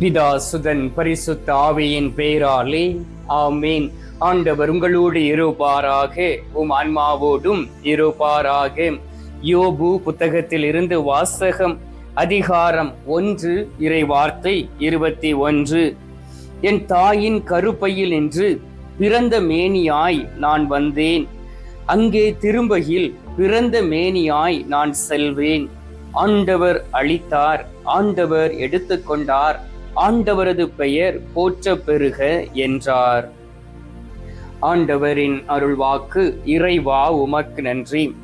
பிதா சுதன் பரிசுத்த ஆவியின் பெயராலே ஆமீன். ஆண்டவர் உங்களோடு இருப்பாராக உம் ஆன்மாவோடும் இருப்பாராக. யோபு புத்தகத்தில் இருந்து வாசகம் அதிகாரம் ஒன்று இறை வார்த்தை இருபத்தி ஒன்று. என் தாயின் கருப்பையில் நின்று பிறந்த மேனியாய் நான் வந்தேன். அங்கே திரும்பையில் பிறந்த மேனியாய் நான் செல்வேன். ஆண்டவர் அளித்தார் ஆண்டவர் எடுத்துக்கொண்டார். ஆண்டவரது பெயர் போற்ற பெருக என்றார். ஆண்டவரின் அருள்வாக்கு இறைவா உமக்கு நன்றி.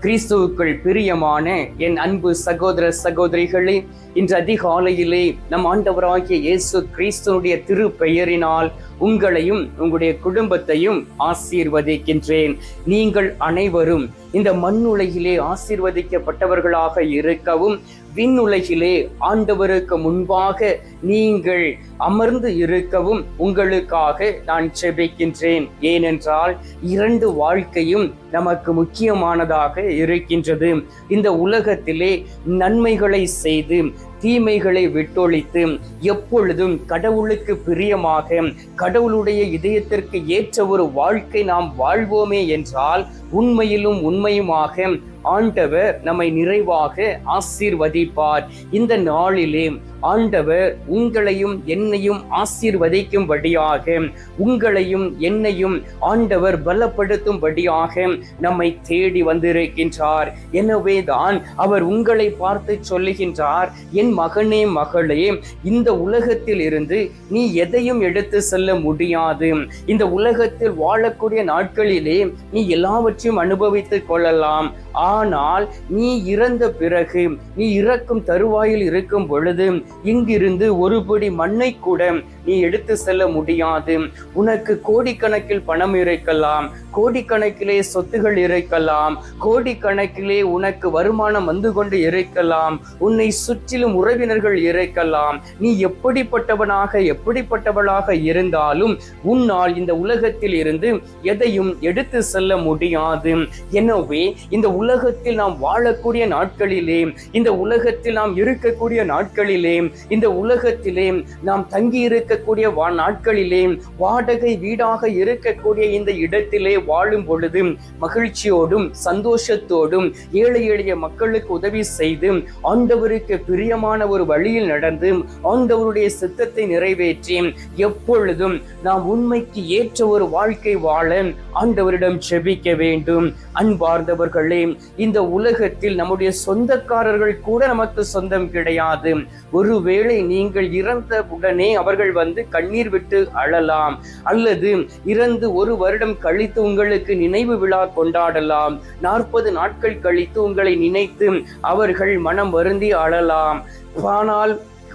கிறிஸ்துவுக்குள் பிரியமான என் அன்பு சகோதர சகோதரிகளே இன்று அதிகாலையிலே நம் ஆண்டவராகிய இயேசு கிறிஸ்துவனுடைய திரு பெயரினால் உங்களையும் உங்களுடைய குடும்பத்தையும் ஆசீர்வதிக்கின்றேன். நீங்கள் அனைவரும் இந்த மண்ணுலகிலே ஆசீர்வதிக்கப்பட்டவர்களாக இருக்கவும் விண்ணுலகிலே ஆண்டவருக்கு முன்பாக நீங்கள் அமர்ந்து இருக்கவும் உங்களுக்காக நான் செபிக்கின்றேன் ஏனென்றால் இரண்டு வாழ்க்கையும் நமக்கு முக்கியமானதாக இருக்கின்றது. இந்த உலகத்திலே நன்மைகளை செய்து தீமைகளை விட்டொழித்து எப்பொழுதும் கடவுளுக்கு பிரியமாக கடவுளுடைய இதயத்திற்கு ஏற்ற ஒரு வாழ்க்கை நாம் வாழ்வோமே என்றால் உண்மையிலும் உண்மையுமாக ஆண்டவர் நம்மை நிறைவாக ஆசீர்வதிப்பார். இந்த நாளிலே ஆண்டவர் உங்களையும் என்னையும் ஆசீர்வதிக்கும்படியாக உங்களையும் என்னையும் ஆண்டவர் பலப்படுத்தும்படியாக நம்மை தேடி வந்திருக்கின்றார். எனவேதான் அவர் உங்களை பார்த்து சொல்லுகின்றார் என் மகனே மகளே இந்த உலகத்தில் இருந்து நீ எதையும் எடுத்து செல்ல முடியாது. இந்த உலகத்தில் வாழக்கூடிய நாட்களிலே நீ எல்லாவற்றையும் அனுபவித்துக் கொள்ளலாம். ஆனால் நீ இறந்த பிறகு நீ இறக்கும் தருவாயில் இருக்கும் பொழுது இங்கிருந்து ஒருபடி மண்ணை கூட நீ எடுத்து செல்ல முடியாது. உனக்கு கோடிக்கணக்கில் பணம் இருக்கலாம் கோடிக்கணக்கிலே சொத்துகள் இருக்கலாம் கோடிக்கணக்கிலே உனக்கு வருமானம் வந்து கொண்டு இருக்கலாம் உன்னை சுற்றிலும் உறவினர்கள் இருக்கலாம். நீ எப்படிப்பட்டவனாக எப்படிப்பட்டவளாக இருந்தாலும் உன்னால் இந்த உலகத்தில் இருந்து எதையும் எடுத்து செல்ல முடியாது. எனவே இந்த உலகத்தில் நாம் வாழக்கூடிய நாட்களிலே இந்த உலகத்தில் நாம் இருக்கக்கூடிய நாட்களிலே இந்த உலகத்திலே நாம் தங்கி இருக்கக்கூடிய வா நாட்களிலே வாடகை வீடாக இருக்கக்கூடிய இந்த இடத்திலே வாழும் பொழுது மகிழ்ச்சியோடும் சந்தோஷத்தோடும் ஏழை எளிய மக்களுக்கு உதவி செய்து ஆண்டவருக்கு பிரியமான ஒரு வழியில் நடந்து ஆண்டவருடைய சித்தத்தை நிறைவேற்றி எப்பொழுதும் நாம் உண்மைக்கு ஏற்ற ஒரு வாழ்க்கை வாழ ஆண்டவரிடம் செபிக்க வேண்டும். அன்பார்ந்தவர்களே இந்த உலகத்தில் நம்முடைய சொந்தக்காரர்கள் கூட நமக்கு சொந்தம் கிடையாது. ஒருவேளை நீங்கள் இறந்த உடனே அவர்கள் வந்து கண்ணீர் விட்டு அழலாம். அல்லது இறந்து ஒரு வருடம் கழித்து உங்களுக்கு நினைவு விழா கொண்டாடலாம். நாற்பது நாட்கள் கழித்து உங்களை நினைத்து அவர்கள் மனம் வருந்தி அழலாம். ஆனால்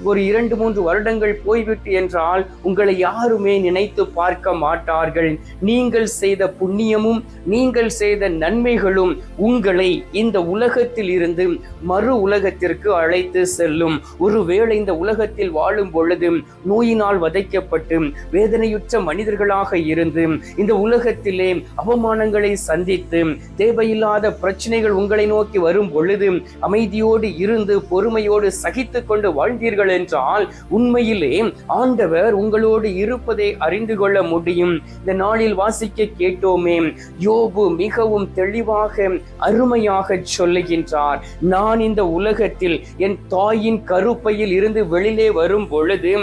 ஒரு இரண்டு மூன்று வருடங்கள் போய்விட்டு என்றால் உங்களை யாருமே நினைத்து பார்க்க மாட்டார்கள். நீங்கள் செய்த புண்ணியமும் நீங்கள் செய்த நன்மைகளும் உங்களை இந்த உலகத்தில் இருந்து மறு உலகத்திற்கு அழைத்து செல்லும். ஒருவேளை இந்த உலகத்தில் வாழும் பொழுது நோயினால் வதைக்கப்பட்டு வேதனையுற்ற மனிதர்களாக இருந்து இந்த உலகத்திலே அவமானங்களை சந்தித்து தேவையில்லாத பிரச்சனைகள் உங்களை நோக்கி வரும் பொழுது அமைதியோடு இருந்து பொறுமையோடு சகித்து கொண்டு வாழ்ந்தீர்கள் என்றால் உண்மையிலே ஆண்டவர் உங்களோடு இருப்பதை அறிந்து கொள்ள முடியும். இந்த நாளில் வாசிக்க கேட்டோமே யோபு மிகவும் தெளிவாக அருமையாக சொல்லுகின்றார். நான் இந்த உலகத்தில் என் தாயின் கருப்பையில் இருந்து வெளியிலே வரும் பொழுது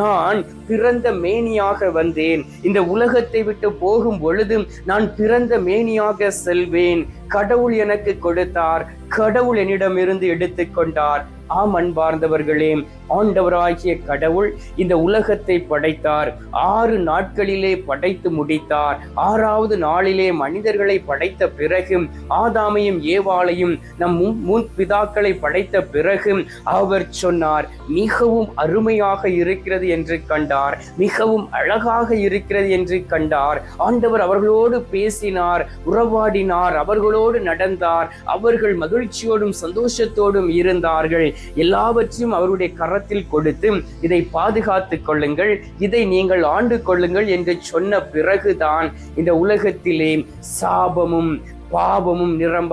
நான் பிறந்த மேனியாக வந்தேன். இந்த உலகத்தை விட்டு போகும் பொழுது நான் பிறந்த மேனியாக செல்வேன். கடவுள் எனக்கு கொடுத்தார். கடவுள் என்னிடமிருந்து எடுத்துக்கொண்டார் ஆம் அன்பார்ந்தவர்களே ஆண்டவராகிய கடவுள் இந்த உலகத்தை படைத்தார். ஆறு நாட்களிலே படைத்து முடித்தார். ஆறாவது நாளிலே மனிதர்களை படைத்த பிறகு ஆதாமையும் ஏவாளையும் நம் முன் முன் பிதாக்களை படைத்த பிறகு அவர் சொன்னார் மிகவும் அருமையாக இருக்கிறது என்று கண்டார். மிகவும் அழகாக இருக்கிறது என்று கண்டார். ஆண்டவர் அவர்களோடு பேசினார் உறவாடினார் அவர்களோடு நடந்தார். அவர்கள் மகிழ்ச்சியோடும் சந்தோஷத்தோடும் இருந்தார்கள். எல்லாவற்றையும் அவருடைய கரத்தில் கொடுத்து இதை பாதுகாத்துக் கொள்ளுங்கள் இதை நீங்கள் ஆண்டு கொள்ளுங்கள் என்று சொன்ன பிறகுதான் இந்த உலகத்திலே சாபமும் பாவமும் நிரம்ப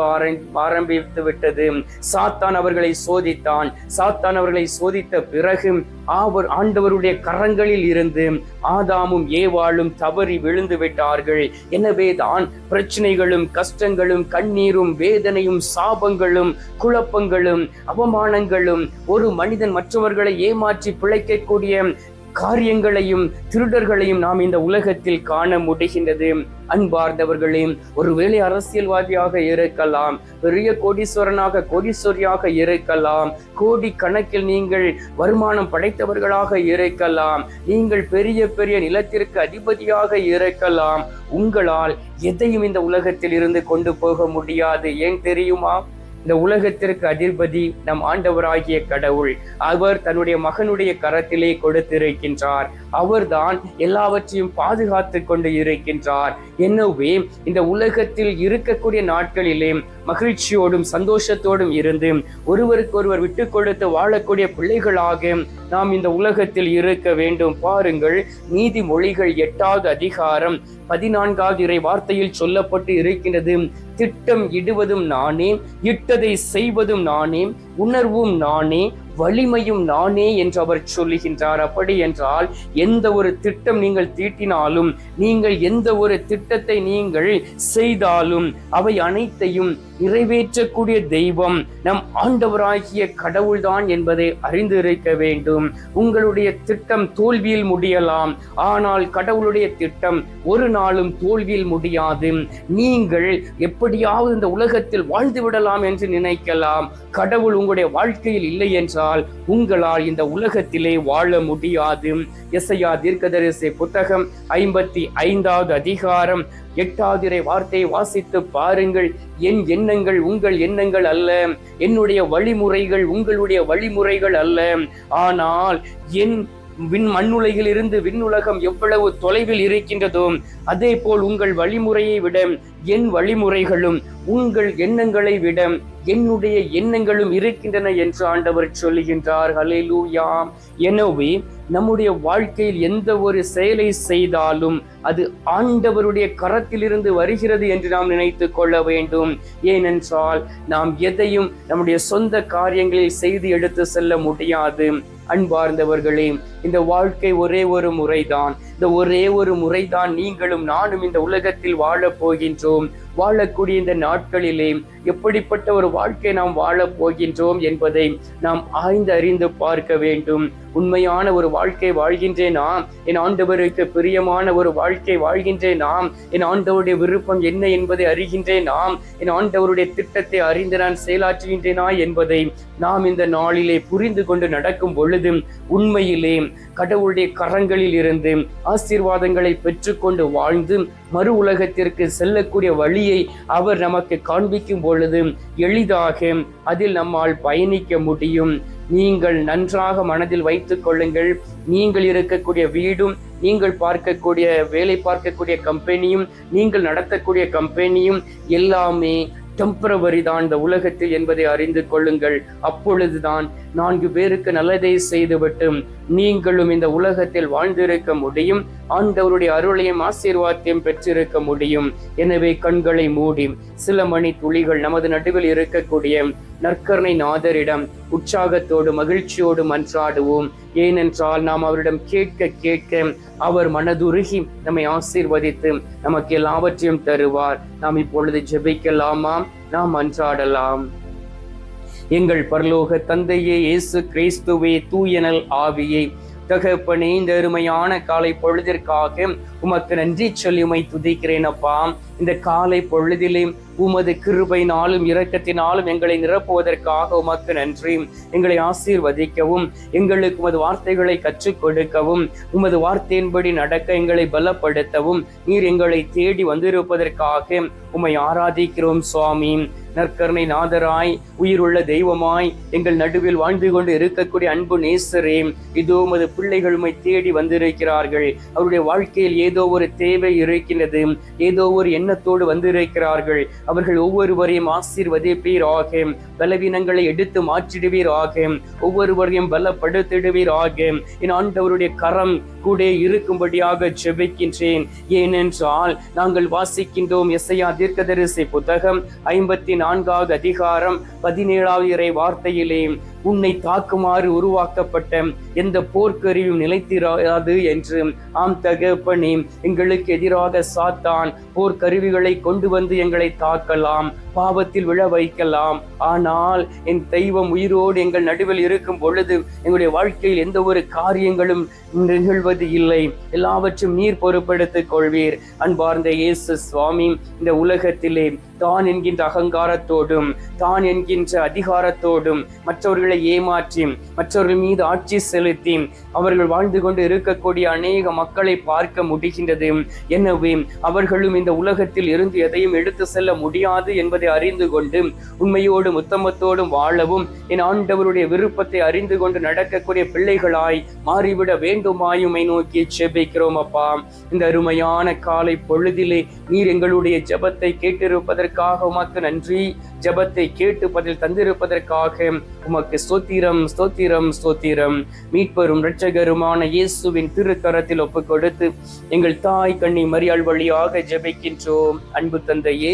ஆரம்பித்து விட்டது. சாத்தான் அவர்களை சோதித்தான். சாத்தான் அவர்களை சோதித்த பிறகு அவர் ஆண்டவருடைய கரங்களில் இருந்து ஆதாமும் ஏவாளும் தவறி விழுந்து விட்டார்கள். எனவே தான் பிரச்சனைகளும் கஷ்டங்களும் கண்ணீரும் வேதனையும் சாபங்களும் குழப்பங்களும் அவமானங்களும் ஒரு மனிதன் மற்றவர்களை ஏமாற்றி பிழைக்கக்கூடிய காரியங்களையும் திருடர்களையும் நாம் இந்த உலகத்தில் காண முடிகின்றது. அன்பார்ந்தவர்களே ஒருவேளை அரசியல்வாதியாக இருக்கலாம் பெரிய கோடீஸ்வரனாக கோடீஸ்வரியாக இருக்கலாம் கோடி கணக்கில் நீங்கள் வருமானம் படைத்தவர்களாக இருக்கலாம் நீங்கள் பெரிய பெரிய நிலத்திற்கு அதிபதியாக இருக்கலாம் உங்களால் எதையும் இந்த உலகத்தில் இருந்து கொண்டு போக முடியாது ஏன் தெரியுமா? இந்த உலகத்திற்கு அதிபதி நம் ஆண்டவராகிய கடவுள். அவர் தன்னுடைய மகனுடைய கரத்திலே கொடுத்திருக்கின்றார். அவர்தான் எல்லாவற்றையும் பாதுகாத்து கொண்டு இருக்கின்றார். எனவே இந்த உலகத்தில் இருக்கக்கூடிய நாட்களிலே மகிழ்ச்சியோடும் சந்தோஷத்தோடும் இருந்து ஒருவருக்கொருவர் விட்டு கொடுத்து வாழக்கூடிய பிள்ளைகளாக நாம் இந்த உலகத்தில் இருக்க வேண்டும். பாருங்கள் நீதிமொழிகள் எட்டாவது அதிகாரம் பதினான்காவது இறை வார்த்தையில் சொல்லப்பட்டு இருக்கின்றது. திட்டம் இடுவதும் நானே இட்டதை செய்வதும் நானே உணர்வும் நானே வலிமையும் நானே என்று அவர் சொல்லுகின்றார். அப்படி என்றால் எந்த ஒரு திட்டம் நீங்கள் தீட்டினாலும் நீங்கள் எந்த ஒரு திட்டத்தை நீங்கள் செய்தாலும் அவை அனைத்தையும் நிறைவேற்றக்கூடிய தெய்வம் நம் ஆண்டவராகிய கடவுள்தான் என்பதை அறிந்திருக்க வேண்டும். உங்களுடைய திட்டம் தோல்வியில் முடியலாம். ஆனால் கடவுளுடைய திட்டம் ஒரு நாளும் தோல்வியில் முடியாது. நீங்கள் எப்படியாவது இந்த உலகத்தில் வாழ்ந்து விடலாம் என்று நினைக்கலாம். கடவுள் உங்களுடைய வாழ்க்கையில் இல்லை என்றால் உங்களால் இந்த உலகத்திலே வாழ முடியாது. எஸ்ஐயா தீர்க்கதரிசி புத்தகம் ஐம்பத்தி ஐந்தாவது அதிகாரம். எட்டாவது வார்த்தையை வாசித்து பாருங்கள். என் எண்ணங்கள் உங்கள் எண்ணங்கள் அல்ல. என்னுடைய வழிமுறைகள் உங்களுடைய வழிமுறைகள் அல்ல. ஆனால் என் விண் மண்ணுலகில் இருந்து விண்ணுலகம் எவ்வளவு தொலைவில் இருக்கின்றதோ அதே போல் உங்கள் வழிமுறையை விட என் வழிமுறைகளும் உங்கள் எண்ணங்களை விட என்னுடைய எண்ணங்களும் இருக்கின்றன என்று ஆண்டவர் சொல்லுகின்றார். ஹalleluya. எனவே நம்முடைய வாழ்க்கையில் எந்த ஒரு செயலை செய்தாலும் அது ஆண்டவருடைய கரத்திலிருந்து வருகிறது என்று நாம் நினைத்து கொள்ள வேண்டும். ஏனென்றால் நாம் எதையும் நம்முடைய சொந்த காரியங்களில் செய்து எடுத்து செல்ல முடியாது. அன்பார்ந்தவர்களே இந்த வாழ்க்கை ஒரே ஒரு முறைதான். இந்த ஒரே ஒரு முறைதான் நீங்களும் நானும் இந்த உலகத்தில் வாழப் போகின்றோம். வாழக்கூடிய இந்த நாட்களிலே எப்படிப்பட்ட ஒரு வாழ்க்கை நாம் வாழப் போகின்றோம் என்பதை நாம் ஆய்ந்து அறிந்து பார்க்க வேண்டும். உண்மையான ஒரு வாழ்க்கை வாழ்கின்றேனா என் ஆண்டவருக்கு பிரியமான ஒரு வாழ்க்கை வாழ்கின்றேனா என் ஆண்டவருடைய விருப்பம் என்ன என்பதை அறிகின்றேனா என் ஆண்டவருடைய திட்டத்தை அறிந்து நான் செயலாற்றுகின்றேனா என்பதை நாம் இந்த நாளிலே புரிந்து கொண்டு நடக்கும் பொழுது உண்மையிலே கடவுளுடைய கரங்களில் இருந்து ஆசீர்வாதங்களை பெற்றுக்கொண்டு வாழ்ந்து மறு உலகத்திற்கு செல்லக்கூடிய வழியை அவர் நமக்கு காண்பிக்கும் பொழுது எளிதாக அதில் நம்மால் பயணிக்க முடியும். நீங்கள் நன்றாக மனதில் வைத்துக் கொள்ளுங்கள். நீங்கள் இருக்கக்கூடிய வீடும் நீங்கள் பார்க்கக்கூடிய வேலை பார்க்கக்கூடிய கம்பெனியும் நீங்கள் நடத்தக்கூடிய கம்பெனியும் எல்லாமே டெம்பரவரி தான் இந்த உலகத்தில் என்பதை அறிந்து கொள்ளுங்கள். அப்பொழுதுதான் நான்கு பேருக்கு நல்லதை செய்துவிட்டு நீங்களும் இந்த உலகத்தில் வாழ்ந்திருக்க முடியும். ஆண்டவருடைய அருளையும் ஆசீர்வாதத்தையும் பெற்றிருக்க முடியும். எனவே கண்களை மூடி சில மணி துளிகள் நமது நடுவில் இருக்கக்கூடிய நற்கருணை நாதரிடம் உற்சாகத்தோடு மகிழ்ச்சியோடு மன்றாடுவோம். ஏனென்றால் நாம் அவரிடம் கேட்க கேட்க அவர் மனதுருகி நம்மை ஆசீர்வதித்து நமக்கு எல்லாவற்றையும் தருவார். நாம் இப்பொழுது ஜெபிக்கலாமா? நாம் மன்றாடலாம். எங்கள் பரலோக தந்தையே இயேசு கிறிஸ்துவே தூயனல் ஆவியே. தகப்பனே இந்த அருமையான காலை பொழுதிற்காக உமக்கு நன்றி சொல்லி உமை துதிக்கிறேன் அப்பா. இந்த காலை பொழுதிலே உமது கிருபையினாலும் இரக்கத்தினாலும் எங்களை நிரப்புவதற்காக உமக்கு நன்றி. எங்களை ஆசீர்வதிக்கவும் எங்களுக்கு உமது வார்த்தைகளை கற்றுக் கொடுக்கவும் உமது வார்த்தையின்படி நடக்க எங்களை பலப்படுத்தவும் நீர் எங்களை தேடி வந்திருப்பதற்காக உம்மை ஆராதிக்கிறோம் சுவாமி. நற்கருணை நாதராய் உயிருள்ள தெய்வமாய் எங்கள் நடுவில் வாழ்ந்து கொண்டு இருக்கக்கூடிய அன்பு நேசரே இதோ உமது பிள்ளைகள் தேடி வந்திருக்கிறார்கள். அவருடைய வாழ்க்கையில் ஏதோ ஒரு தேவை இருக்கின்றது. ஏதோ ஒரு எண்ணத்தோடு வந்திருக்கிறார்கள். அவர்கள் ஒவ்வொருவரையும் ஆசீர்வதிப்பீர் ஆசீர்வதிப்பீராக பலவீனங்களை எடுத்து மாற்றிடுவீர் மாற்றிடுவீராக. ஒவ்வொருவரையும் பலப்படுத்திடுவீராக. என் ஆண்டவருடைய கரம் கூட இருக்கும்படியாக ஜெபிக்கின்றேன். ஏனென்றால் நாங்கள் வாசிக்கின்றோம் எஸ்ஐயா தீர்க்கதரிசி புத்தகம் ஐம்பத்தி நான்காவது அதிகாரம் பதினேழாவது இறை வார்த்தையிலே உன்னை தாக்குமாறு உருவாக்கப்பட்ட எந்த போர்க்கருவியும் நிலைத்திராது என்று ஆம் தகப்பனே எங்களுக்கு எதிராக சாத்தான் போர்க்கருவிகளை கொண்டு வந்து எங்களை தாக்கலாம். பாவத்தில் விழ வைக்கலாம். ஆனால் என் தெய்வம் உயிரோடு எங்கள் நடுவில் இருக்கும் பொழுது எங்களுடைய வாழ்க்கையில் எந்த ஒரு காரியங்களும் நிகழ்வது இல்லை. எல்லாவற்றும் நீர் பொறுப்படுத்திக் கொள்வீர். அன்பார்ந்த இயேசு சுவாமி இந்த உலகத்திலே தான் என்கின்ற அகங்காரத்தோடும் தான் என்கின்ற அதிகாரத்தோடும் மற்றவர்களை ஏமாற்றி மற்றவர்கள் மீது ஆட்சி செலுத்தி அவர்கள் வாழ்ந்து கொண்டு இருக்கக்கூடிய அநேக மக்களை பார்க்க முடிகின்றது. எனவே அவர்களும் இந்த உலகத்தில் இருந்து எதையும் எடுத்து செல்ல முடியாது என்பதை அறிந்து கொண்டு உண்மையோடும் உத்தமத்தோடும் வாழவும். என் ஆண்டவருடைய விருப்பத்தை அறிந்து கொண்டு நடக்கக்கூடிய பிள்ளைகளாய் மாறிவிட வேண்டுமாயுமை நோக்கி செபிக்கிறோம் அப்பா. இந்த அருமையான காலை பொழுதிலே நீர் எங்களுடைய ஜெபத்தை கேட்டிருப்பதற்காக உமக்கு நன்றி. ஜெபத்தை கேட்டு பதில் தந்திருப்பதற்காக உமக்கு ஸ்தோத்திரம் ஸ்தோத்திரம் ஸ்தோத்திரம். மீட்பரும் இரட்சகருமான இயேசுவின் திருக்கரத்தில் ஒப்பு கொடுத்து எங்கள் தாய் கண்ணி மரியாள் வழியாக ஜெபிக்கின்றோம். அன்பு தந்தையே